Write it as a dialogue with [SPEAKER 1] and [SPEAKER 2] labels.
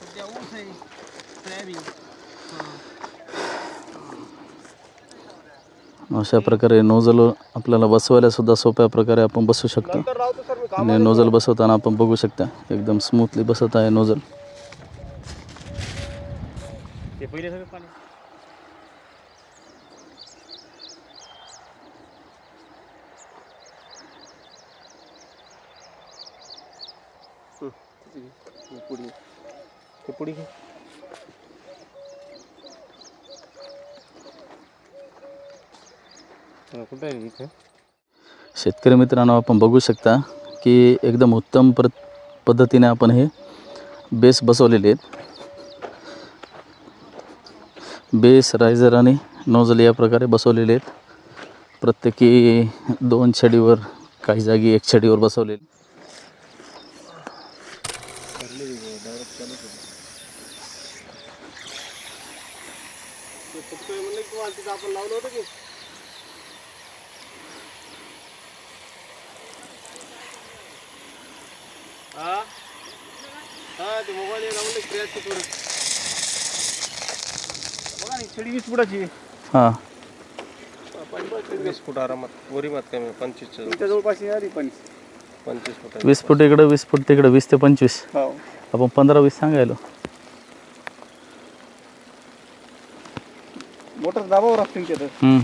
[SPEAKER 1] सध्या ऊस आहे सोयाबीन
[SPEAKER 2] अशा प्रकारे नोझल आपल्याला बसवायला सुद्धा सोप्या प्रकारे आपण बसू शकतो. आणि नोझल बसवताना आपण बघू शकता एकदम स्मूथली बसत आहे नोझल.
[SPEAKER 1] ते पहिले सगळं पाणी. ते पुढे घे कुठं आहे इथे
[SPEAKER 2] शेतकरी मित्रांनो आपण बघू शकता की एकदम उत्तम प्र पद्धतीने आपण हे बेस बसवलेले आहेत. बेस रायझर आणि नोझल या प्रकारे बसवलेले आहेत. प्रत्येकी दोन छडीवर काही जागी एक छडीवर बसवलेले
[SPEAKER 1] आपण लावलं होतं की हा. हा ते मोबाईल लावलं क्रॅच थोडं बघा ना वीस फुटाची
[SPEAKER 2] हां
[SPEAKER 3] वीस फूट आरामात वरी मात कमी पंचवीस
[SPEAKER 1] तुमच्या जवळपास आली पण
[SPEAKER 3] पंचवीस फूट
[SPEAKER 2] वीस फूट इकडं वीस फूट तिकडं वीस ते पंचवीस.
[SPEAKER 1] हो.
[SPEAKER 2] आपण पंधरा वीस सांगायलो.
[SPEAKER 1] मोटर दाबावर असतील तिथं
[SPEAKER 2] हम्म.